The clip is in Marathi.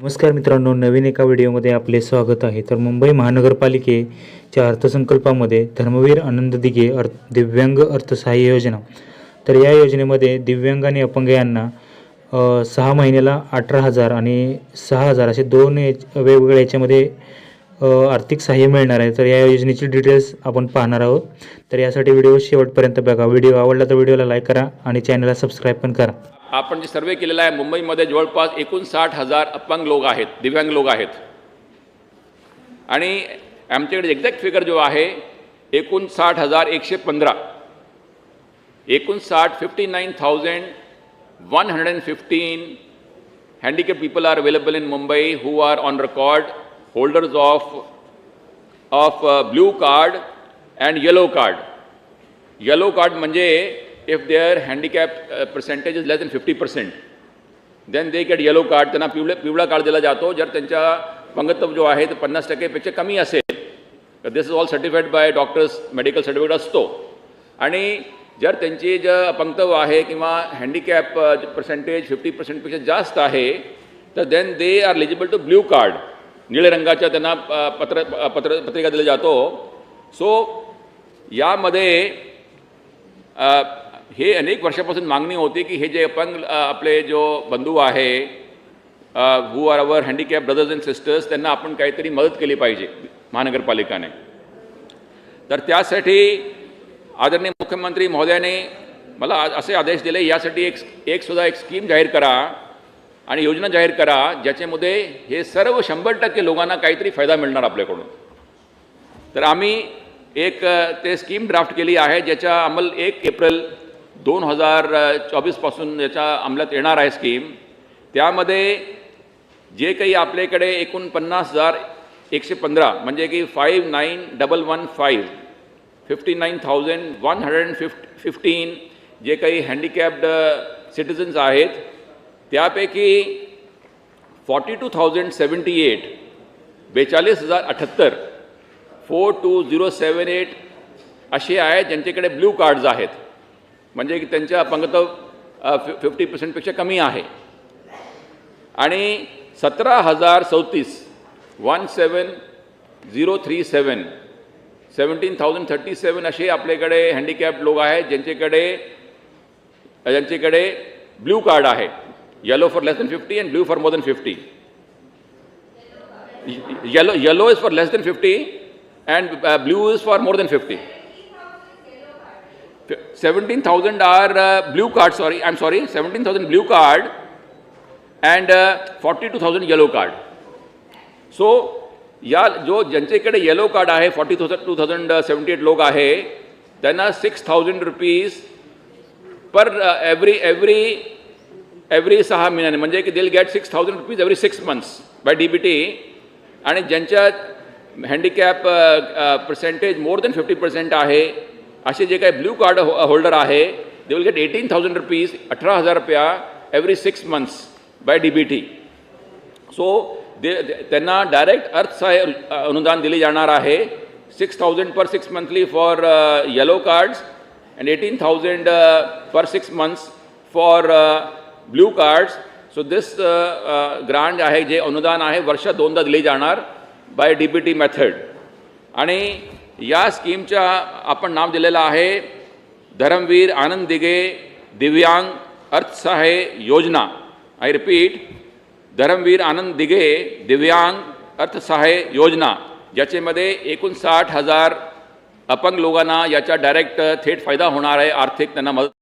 नमस्कार मित्रांनो नवीन एका व्हिडिओमध्ये आपले स्वागत आहे. तर मुंबई महानगरपालिकेच्या अर्थसंकल्पामध्ये धर्मवीर आनंद दिघे अर्थ दिव्यांग अर्थसहाय्य योजना. तर या योजनेमध्ये दिव्यांग आणि अपंग यांना सहा महिन्याला अठरा हजार आणि सहा हजार असे दोन याच- वेगवेगळ्या याच्यामध्ये आर्थिक सहाय्य मिळणार आहे. तर या योजनेची डिटेल्स आपण पाहणार आहोत. तर यासाठी व्हिडिओ शेवटपर्यंत बघा. व्हिडिओ आवडला तर व्हिडिओला लाईक करा आणि चॅनलला सबस्क्राईब पण करा. आपण जे सर्वे केलेला आहे मुंबईमध्ये जवळपास एकोणसाठ हजार अपंग लोक आहेत दिव्यांग लोक आहेत. आणि आमच्याकडे एक्झॅक्ट फिगर जो आहे एकोणसाठ हजार एकशे पंधरा. एकोणसाठ fifty nine thousand one hundred and fifteen handicap people are available in Mumbai who are on record holders of of blue card and yellow card yellow card म्हणजे if there handicap percentage is less than fifty percent then they get yellow card त्यांना पिवळे पिवळा कार्ड दिला जातो. जर त्यांच्या पंगत्व जो आहे तो पन्नास टक्केपेक्षा कमी असेल तर this is all certified by doctors medical certificate असतो. आणि जर त्यांची जे अपंगत्व आहे किंवा हँडिकॅप पर्सेंटेज फिफ्टी पर्सेंटपेक्षा जास्त आहे तर then they are eligible to blue card निळे रंगाच्या त्यांना पत्र पत्र पत्रिका दिला जातो. सो यामध्ये हे अनेक वर्षापासून मागणी होती की हे जे अपंग आपले जो बंधू आहे who are our handicap brothers and sisters त्यांना आपण काहीतरी मदत केली पाहिजे महानगरपालिकाने. तर त्यासाठी आदरणीय मुख्यमंत्री महोदयाने मला असे आदेश दिले यासाठी एक एक सुद्धा एक स्कीम जाहीर करा. आणि योजना जाहीर करा ज्याच्यामध्ये हे सर्व शंभर टक्के लोकांना काहीतरी फायदा मिळणार आपल्याकडून. तर आम्ही एक ते स्कीम ड्राफ्ट केली आहे ज्याच्या अंमल एक एप्रिल दोन हजार चोवीसपासून याच्या अंमलात येणार आहे स्कीम. त्यामध्ये जे काही आपल्याकडे एकूण पन्नास हजार एकशे पंधरा म्हणजे की five nine double one five fifty nine thousand one hundred and fif fifteen जे काही हँडिकॅप्ड सिटिझन्स आहेत त्यापैकी forty two thousand seventy eight बेचाळीस हजार अठ्ठ्याहत्तर four two zero seven eight असे आहेत ज्यांच्याकडे ब्ल्यू कार्ड्स आहेत. म्हणजे की त्यांच्या अपंगत्व फि फिफ्टी पर्सेंटपेक्षा कमी आहे. आणि सतरा हजार चौतीस one seven zero three seven seventeen thousand thirty seven असे आपल्याकडे हँडिकॅप लोक आहेत ज्यांच्याकडे ज्यांच्याकडे ब्ल्यू कार्ड आहे. yellow for less than fifty and blue for more than fifty yellow yellow is for less than fifty and blue is for more than fifty seventeen thousand are blue card sorry I am sorry seventeen thousand blue card and forty two thousand yellow card so या जो ज्यांच्याकडे येलो कार्ड आहे forty thousand two thousand seventy eight लोक आहे त्यांना six thousand rupees per every every every सहा महिन्याने म्हणजे की they'll get six thousand rupees every six months by D B T आणि ज्यांच्या handicap percentage more than fifty percent आहे असे जे काही ब्ल्यू कार्ड हो होल्डर आहे they will get eighteen thousand rupees अठरा हज़ार रुपया every six months by D B T so they त्यांना डायरेक्ट अर्थसहाय्य अनुदान दिले जाणार आहे six thousand per six monthly for yellow cards and eighteen thousand per six months for blue cards so this grant आहे जे अनुदान आहे वर्ष दोनदा दिले जाणार by D B T method आणि या स्कीमच्या आपण नाव दिलेलं आहे धरमवीर आनंद दिघे दिव्यांग अर्थसहाय्य योजना. आय रिपीट धरमवीर आनंद दिघे दिव्यांग अर्थसहाय्य योजना. ज्याच्यामध्ये एकोणसाठ हजार अपंग लोकांना याचा डायरेक्ट थेट फायदा होणार आहे आर्थिक त्यांना मदत